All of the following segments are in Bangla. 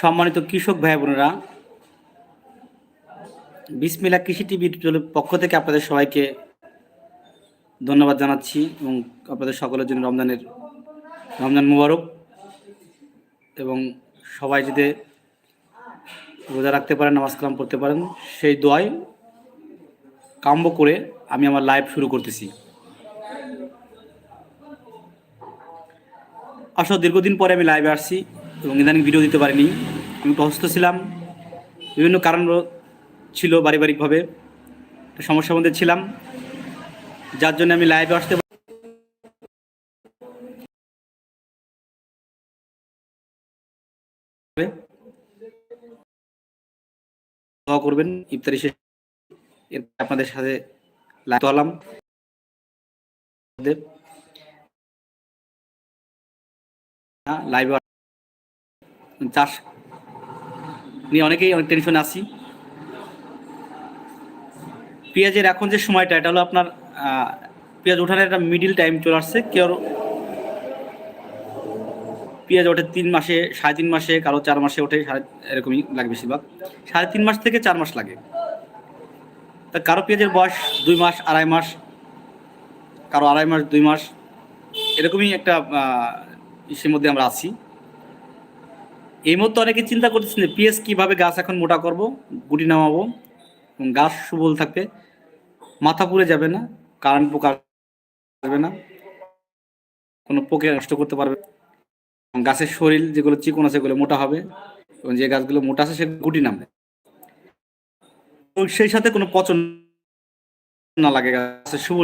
সম্মানিত কৃষক ভাই বোনেরা বিসমিল্লা কৃষি টিভির পক্ষ থেকে আপনাদের সবাইকে ধন্যবাদ জানাচ্ছি এবং আপনাদের সকলের জন্য রমজানের, রমজান মুবারক এবং সবাই যদি রোজা রাখতে পারেন, নামাজ কালাম পড়তে পারেন, সেই দোয়াই কাম্য করে আমি আমার লাইভ শুরু করতেছি। আসলে দীর্ঘদিন পরে আমি লাইভে আসছি। এবং ইদানিং ভিডিও দিতে পারিনি। আমি একটু অসুস্থ ছিলাম। বিভিন্ন কারণ ছিল পারিবারিকভাবে। সমস্যার মধ্যে ছিলাম। যার জন্য আমি লাইভে আসতে করবেন, ইফতারি শেষ আপনাদের সাথে লাইভ হলাম লাইভে চাষ নিয়ে অনেকেই অনেক টেনশনে আছি। পেঁয়াজের এখন যে সময়টা, এটা হলো আপনার পেঁয়াজ ওঠানোর একটা মিডিল টাইম চলে আসছে। কেউ পেঁয়াজ ওঠে তিন মাসে, সাড়ে তিন মাসে, কারও চার মাসে ওঠে, সাড়ে, এরকমই লাগে বেশিরভাগ। সাড়ে তিন মাস থেকে চার মাস লাগে। তা কারও পেঁয়াজের বয়স দুই মাস, আড়াই মাস, কারও আড়াই মাস, দুই মাস, এরকমই একটা ইসের মধ্যে আমরা আছি। এই মুহূর্তে অনেকে চিন্তা করতেছেন পিএস কীভাবে গাছ এখন মোটা করব? গুটি নামাবো গাছ সুবল থাকবে মাথা পুড়ে যাবে না কারেন্ট পোকা যাবে না, কোনো পোকে নষ্ট করতে পারবে গাছের শরীর যেগুলো চিকন আছে সেগুলো মোটা হবে এবং যে গাছগুলো মোটা আছে সে গুটি নামবে। সেই সাথে কোনো পচন না লাগে, গাছের শুভ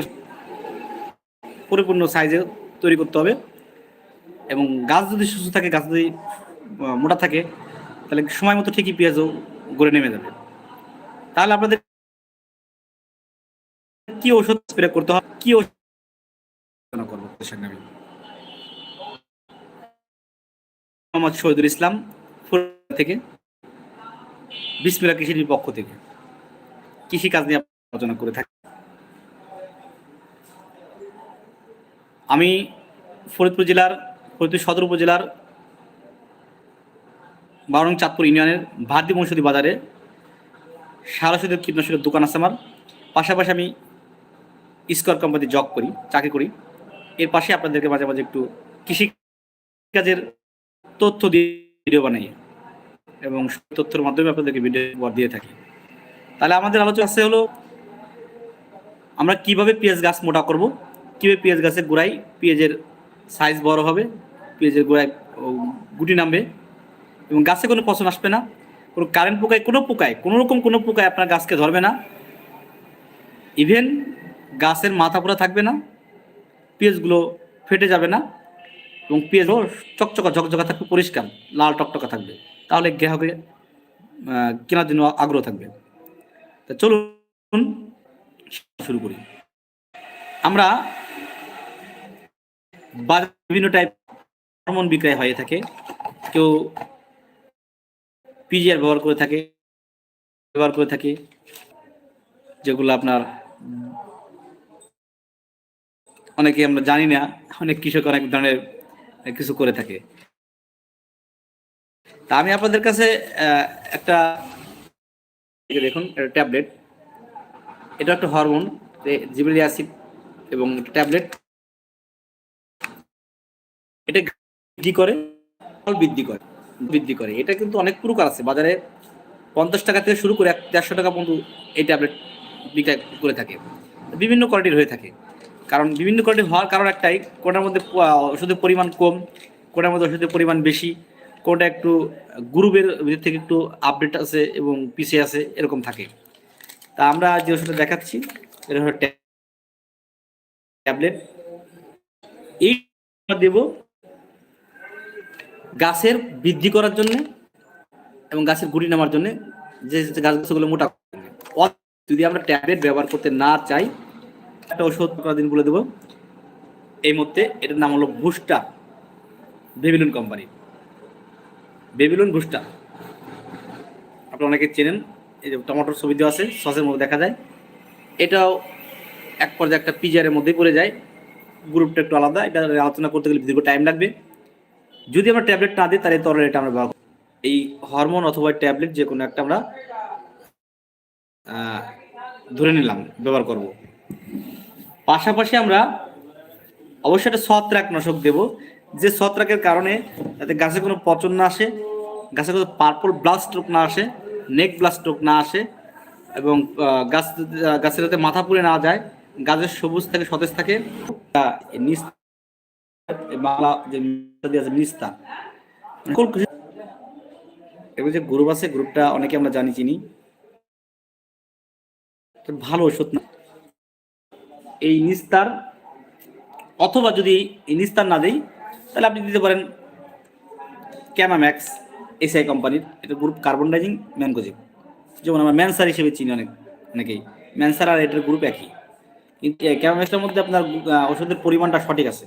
পরিপূর্ণ সাইজে তৈরি করতে হবে। এবং গাছ যদি সুস্থ থাকে, গাছ যদি মোটা থাকে, তাহলে সময় মতো ঠিকই পেঁয়াজও গড়ে নেমে যাবে। তাহলে আপনাদের কি ওষুধ স্প্রে করতে হবে, কি ওষুধ করব আমি? মোহাম্মদ শহীদুল ইসলাম থেকে বিসমিল্লা কৃষির পক্ষ থেকে। কৃষি কাজ নিয়ে আলোচনা করে থাকি। আমি ফরিদপুর জেলার, ফরিদপুর সদর উপজেলার বারং চাঁদপুর ইউনিয়নের ভারতী মৌসুদি বাজারে সারস্বতীর কীটনাশকের দোকান আছে আমার। পাশাপাশি আমি স্কোয়ার কোম্পানি জব করি, চাকরি করি। এর পাশে আপনাদেরকে মাঝে মাঝে একটু কৃষি কাজের তথ্য দিয়ে ভিডিও বানাই এবং তথ্যের মাধ্যমে আপনাদেরকে ভিডিও দিয়ে থাকি। তাহলে আমাদের আলোচনা আছে হলো, আমরা কীভাবে পেঁয়াজ গাছ মোটা করব, কীভাবে পেঁয়াজ গাছের গোড়ায় পেঁয়াজের সাইজ বড় হবে, পেঁয়াজের গোড়ায় গুটি নামবে এবং গাছে কোনো পচন আসবে না, কোনো কারেন্ট পোকায়, কোনো পোকায়, কোনো রকম কোনো পোকায় আপনার গাছকে ধরবে না। ইভেন গাছের মাথা পোড়া থাকবে না, পেঁয়াজগুলো ফেটে যাবে না এবং পেঁয়াজও চকচকা, ঝকঝকা থাকবে, পরিষ্কার, লাল টকটকা থাকবে। তাহলে গ্রাহকের কেনার জন্য আগ্রহ থাকবে। তা চলুন, শুরু করি। আমরা বাজারে বিভিন্ন টাইপ হরমোন বিক্রয় হয়ে থাকে। কেউ পিজিআর ব্যবহার করে থাকে, ব্যবহার করে থাকে, যেগুলো আপনার অনেকে আমরা জানি না, অনেক কৃষক অনেক ধরনের কিছু করে থাকে। তা আমি আপনাদের কাছে একটা দেখুন একটা ট্যাবলেট। এটা একটা হরমোন জিবেলি অ্যাসিড এবং ট্যাবলেট। এটা বৃদ্ধি করে? ফল বৃদ্ধি করে। বৃদ্ধি করে। এটা কিন্তু অনেক প্রকার আছে। বাজারে পঞ্চাশ টাকা থেকে শুরু করে এক দেড়শো টাকা পর্যন্ত এই ট্যাবলেট বিক্রয় করে থাকে। বিভিন্ন কোয়ালিটির হয়ে থাকে। কারণ বিভিন্ন কোয়ালিটি হওয়ার কারণ একটাই, কোনটার মধ্যে ওষুধের পরিমাণ কম, কোনটার মধ্যে ওষুধের পরিমাণ বেশি, কোনটা একটু গ্রুপের ভিতর থেকে একটু আপডেট আছে এবং পিছিয়ে আছে, এরকম থাকে। তা আমরা যে ওষুধটা দেখাচ্ছি, এটা হলো ট্যাবলেট এই দেব গাছের বৃদ্ধি করার জন্য এবং গাছের গুড়ি নামার জন্য যে যে গাছ গাছগুলো মোটা যদি আমরা ট্যাবলেট ব্যবহার করতে না চাই, একটা ওষুধ দিন বলে দেবো। এই মধ্যে এটার নাম হলো ভুস্টা বেবিলুন কোম্পানি। বেবিলুন ভুস্টা। আপনারা অনেকে চেনেন, এই যে টমেটোর ছবি দেওয়া আছে, সসের মধ্যে দেখা যায়। এটাও এক পর্যায়ে একটা পিজারের মধ্যেই পড়ে যায়। গ্রুপটা একটু আলাদা, এটা আলোচনা করতে গেলে দীর্ঘ টাইম লাগবে। যদি আমরা ট্যাবলেট না দিই, তাহলে তরল এটা আমরা ব্যবহার এই হরমোন অথবা ট্যাবলেট যে কোনো একটা আমরা ধরে নিলাম, ব্যবহার করব। পাশাপাশি আমরা অবশ্যই একটা ছত্রাক নাশক দেব। যে ছত্রাকের কারণে যাতে গাছে কোনো পচন না আসে, গাছে কোনো পার্পল ব্লাস্ট রোগ না আসে নেক ব্লাস্ট রোগ না আসে, এবং গাছ গাছের যাতে মাথা পুড়ে না যায়, গাছের সবুজ থাকে, সতেজ থাকে নিচ- বাংলা যে আছে কোন যে গ্রুপ আছে গ্রুপটা অনেকে আমরা জানি, চিনি। ভালো ওষুধ না। এই নিস্তার, অথবা যদি এই নিস্তার না দেই, তাহলে আপনি দিতে পারেন ক্যামাম্যাক্স এসআই কোম্পানির এটা গ্রুপ কার্বন ডাইজিং ম্যানকোজিব যেমন আমরা ম্যানসার হিসেবে চিনি অনেক, অনেকেই। ম্যানসার আর এটার গ্রুপ একই। কিন্তু ক্যামাম্যাক্সটার মধ্যে আপনার ওষুধের পরিমাণটা সঠিক আছে।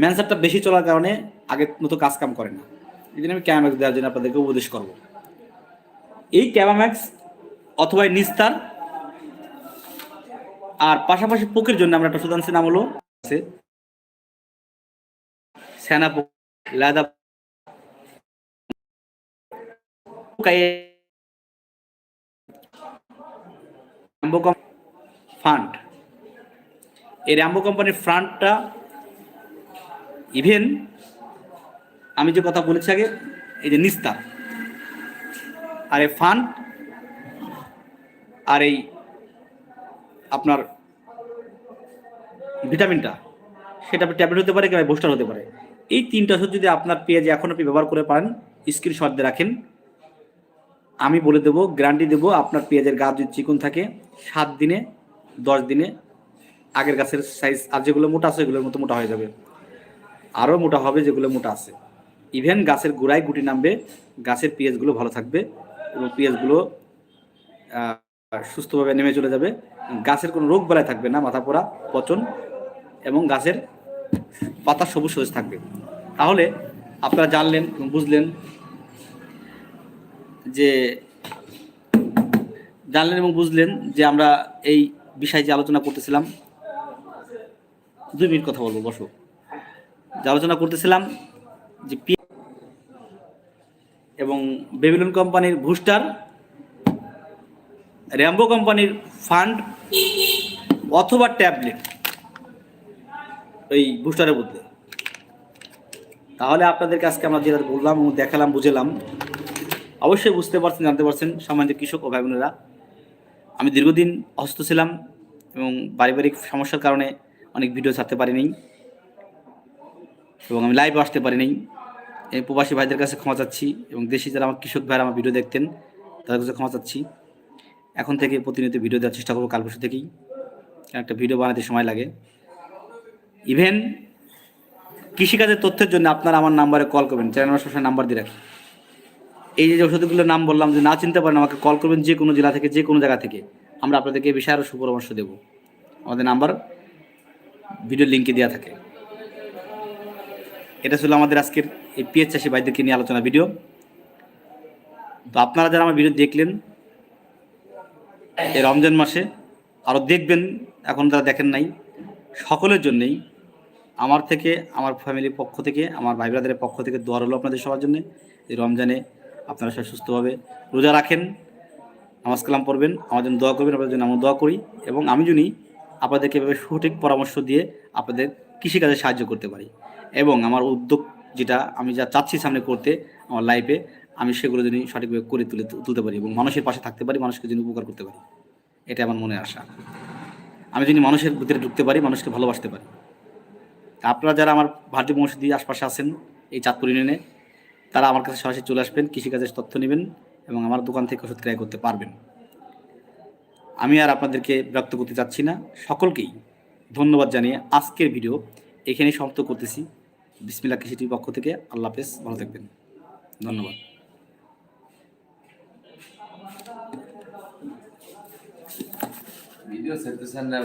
ম্যানসারটা বেশি চলার কারণে আগের মতো কাজ কাম করে না। এই জন্য আমি ক্যামাম্যাক্স দেওয়ার জন্য আপনাদেরকে উপদেশ করব। এই ক্যামাম্যাক্স অথবা নিস্তার আর পাশাপাশি পোকের জন্য আমরা একটা আনছি নাম হলো আছে সেনা পোক লাদা ফান্ড। এই র্যাম্বো কোম্পানির ফান্ডটা ইভেন আমি যে কথা বলেছি আগে, এই যে নিস্তার, আর এই ফান্ড আর এই আপনার ভিটামিনটা, সেটা ট্যাবলেট হতে পারে কিংবা বুস্টার হতে পারে। এই তিনটা ওষুধ যদি আপনার পেঁয়াজে এখন আপনি ব্যবহার করে পারেন স্ক্রিনশট দিয়ে রাখেন। আমি বলে দেবো গ্যারান্টি দেবো, আপনার পেঁয়াজের গাছ যদি চিকন থাকে, সাত দিনে, দশ দিনে, আগের গাছের সাইজ আর যেগুলো মোটা আছে, সেগুলোর মতো মোটা হয়ে যাবে। আরও মোটা হবে যেগুলো মোটা আছে। ইভেন গাছের গোড়ায় গুটি নামবে, গাছের পেঁয়াজগুলো ভালো থাকবে, এবং পেঁয়াজগুলো সুস্থভাবে নেমে চলে যাবে। গাছের কোনো রোগ বেলায় থাকবে না, মাথা পোড়া, পচন, এবং গাছের পাতা সবুজ সবুজ থাকবে। তাহলে আপনারা জানলেন বুঝলেন যে, জানলেন এবং বুঝলেন যে আমরা এই বিষয়ে যে আলোচনা করতেছিলাম। দুই মিনিট কথা বলব, বসো। আলোচনা করতেছিলাম যে পি- এবং বেবিলন কোম্পানির বুস্টার, র্যাম্বো কোম্পানির ফান্ড অথবা ট্যাবলেট এই বুস্টারের বদলে তাহলে আপনাদেরকে আজকে আমরা যেটা বললাম এবং দেখালাম, বুঝেলাম, অবশ্যই বুঝতে পারছেন, জানতে পারছেন, সামান্য কৃষক ও ভাই বোনেরা আমি দীর্ঘদিন অসুস্থ ছিলাম এবং পারিবারিক সমস্যার কারণে অনেক ভিডিও ছাড়তে পারিনি। এবং আমি লাইভ আসতে পারিনি এই প্রবাসী ভাইদের কাছে ক্ষমা চাচ্ছি এবং দেশি যারা আমার কৃষক ভাইরা আমার ভিডিও দেখতেন, তাদের কাছে ক্ষমা চাচ্ছি। এখন থেকে প্রতিনিয়ত ভিডিও দেওয়ার চেষ্টা করব কাল পরশু থেকেই একটা ভিডিও বানাতে সময় লাগে। ইভেন কৃষিকাজের তথ্যের জন্য আপনারা আমার নাম্বারে কল করবেন চ্যানেল সবসময় নাম্বার দিয়ে রাখি। এই যে ওষুধগুলোর নাম বললাম, যে না চিনতে পারেন আমাকে কল করবেন যে কোনো জেলা থেকে, যে কোনো জায়গা থেকে, আমরা আপনাদেরকে এই বিষয়ে আরও সুপরামর্শ দেবো। আমাদের নাম্বার ভিডিও লিঙ্কে দেওয়া থাকে। এটা ছিল আমাদের আজকের এই পিএস চাষি ভাইদেরকে নিয়ে আলোচনা ভিডিও। তো আপনারা যারা আমার ভিডিও দেখলেন, এই রমজান মাসে আরও দেখবেন, এখন যারা দেখেন নাই, সকলের জন্যেই আমার থেকে, আমার ফ্যামিলির পক্ষ থেকে, আমার ভাই ব্রাদারের পক্ষ থেকে দোয়ার হলো আপনাদের সবার জন্য। এই রমজানে আপনারা সবাই সুস্থভাবে রোজা রাখেন, নামাজ কালাম পড়বেন, আমার জন্য দোয়া করবেন, আপনাদের জন্য আমি দোয়া করি এবং আমি যদি আপনাদেরকে এভাবে সঠিক পরামর্শ দিয়ে আপনাদের কৃষিকাজে সাহায্য করতে পারি। এবং আমার উদ্যোগ যেটা আমি যা চাচ্ছি সামনে করতে আমার লাইফে আমি সেগুলো যদি সঠিকভাবে করে তুলে তুলতে পারি এবং মানুষের পাশে থাকতে পারি, মানুষকে যদি উপকার করতে পারি। এটা আমার মনে আশা। আমি যদি মানুষের ভিতরে ঢুকতে পারি, মানুষকে ভালোবাসতে পারি। আপনারা যারা আমার ভারতীয় মসজিদ আশপাশে আছেন, এই চাঁদপুর ইউনিয়নে, তারা আমার কাছে সরাসরি চলে আসবেন, কৃষিকাজের তথ্য নেবেন এবং আমার দোকান থেকে ওষুধ ক্রয় করতে পারবেন। আমি আর আপনাদেরকে বিরক্ত করতে চাচ্ছি না। সকলকেই ধন্যবাদ জানিয়ে আজকের ভিডিও এখানেই সমাপ্ত করতেছি। বিসমিল্লা কৃষি টিভির পক্ষ থেকে আল্লাহ হাফেজ ভালো থাকবেন। ধন্যবাদ। ভিডিও সেরতেছেন না